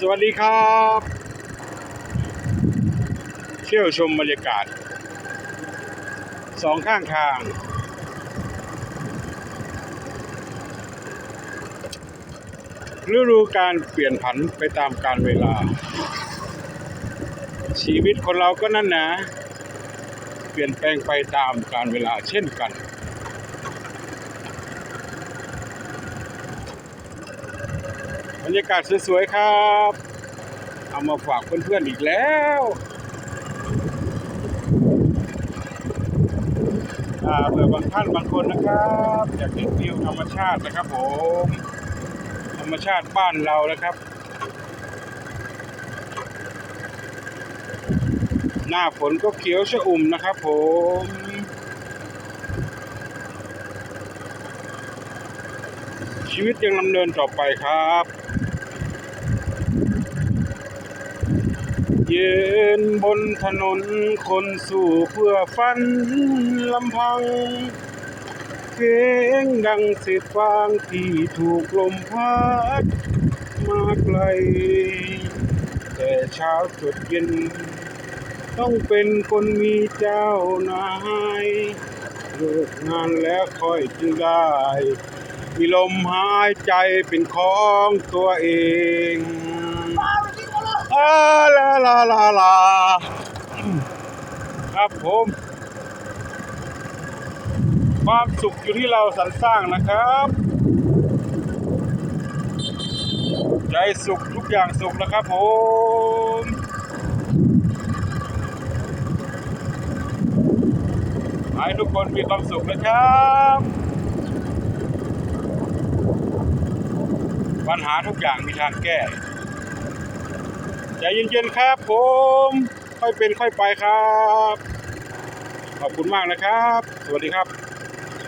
สวัสดีครับเที่ยวชมบรรยากาศสองข้างทาง ฤดูการเปลี่ยนผันไปตามกาลเวลา ชีวิตคนเราก็นั่นนะ เปลี่ยนแปลงไปตามกาลเวลาเช่นกัน บรรยากาศสวยๆครับ เอามาฝากเพื่อนๆอีกแล้วอ่าเผื่อบางท่านบางคนนะครับอยากเห็นวิวธรรมชาตินะครับผมธรรมชาติบ้านเรานะครับ หน้าฝนก็เขียวชอุ่มนะครับผม ชีวิตยังดำเนินต่อไปครับ เยืนบนถนนคนสู่เพื่อฝันลำพัง เพลงดังเสียฟางที่ถูกลมพัดมาไกล แต่เช้าจดเย็น ต้องเป็นคนมีเจ้านายเลิกงานแล้วค่อยจึงได้ มีลมหายใจเป็นของตัวเองอาลาลาลาลาครับผม ความสุขอยู่ที่เราสรรสร้างนะครับ ใจสุขทุกอย่างสุขนะครับผมให้ทุกคนมีความสุขนะครับ ปัญหาทุกอย่างมีทางแก้ใจเย็นๆครับผม ค่อยเป็นค่อยไปครับ ขอบคุณมากนะครับ สวัสดีครับ